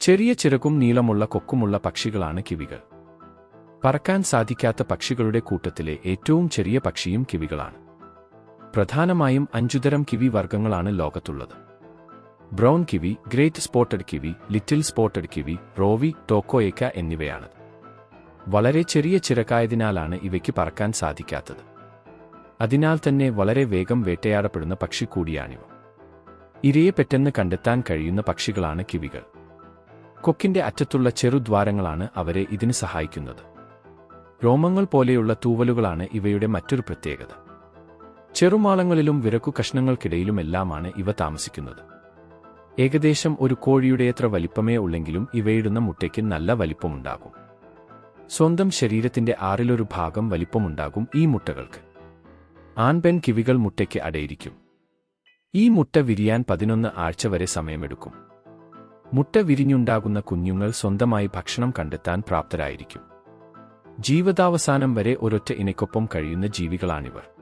ചെറിയ ചിറകും നീളമുള്ള കൊക്കുമുള്ള പക്ഷികളാണ് കിവികൾ. പറക്കാൻ സാധിക്കാത്ത പക്ഷികളുടെ കൂട്ടത്തിലെ ഏറ്റവും ചെറിയ പക്ഷിയും കിവികളാണ്. പ്രധാനമായും അഞ്ചുതരം കിവി വർഗങ്ങളാണ് ലോകത്തുള്ളത്. Brown kiwi great spotted kiwi little spotted kiwi rowi tokoeka എന്നിവയാണ്. വളരെ ചെറിയ ചിറകായതിനാലാണ് ഇവയ്ക്ക് പറക്കാൻ സാധിക്കാത്തത്. അതിനാൽ തന്നെ വളരെ വേഗം വേട്ടയാടപ്പെടുന്ന പക്ഷി കൂടിയാണിവ. ഇരയെ പെട്ടെന്ന് കണ്ടെത്താൻ കഴിയുന്ന പക്ഷികളാണ് കിവികൾ. കൊക്കിന്റെ അറ്റത്തുള്ള ചെറുദ്വാരങ്ങളാണ് അവരെ ഇതിന് സഹായിക്കുന്നത്. രോമങ്ങൾ പോലെയുള്ള തൂവലുകളാണ് ഇവയുടെ മറ്റൊരു പ്രത്യേകത. ചെറുമാളങ്ങളിലും വിരക്കു കഷ്ണങ്ങൾക്കിടയിലുമെല്ലാമാണ് ഇവ താമസിക്കുന്നത്. ഏകദേശം ഒരു കോഴിയുടെയത്ര വലിപ്പമേ ഉള്ളെങ്കിലും ഇവയിടുന്ന മുട്ടയ്ക്ക് നല്ല വലിപ്പമുണ്ടാകും. സ്വന്തം ശരീരത്തിന്റെ ആറിലൊരു ഭാഗം വലിപ്പമുണ്ടാകും ഈ മുട്ടകൾക്ക്. ആൺപെൺ കിവികൾ മുട്ടയ്ക്ക് അടയിരിക്കും. ഈ മുട്ട വിരിയാൻ പതിനൊന്ന് ആഴ്ച വരെ സമയമെടുക്കും. മുട്ട വിരിഞ്ഞുണ്ടാകുന്ന കുഞ്ഞുങ്ങൾ സ്വന്തമായി ഭക്ഷണം കണ്ടെത്താൻ പ്രാപ്തരായിരിക്കും. ജീവിതാവസാനം വരെ ഒരൊറ്റ ഇണയ്ക്കൊപ്പം കഴിയുന്ന ജീവികളാണിവർ.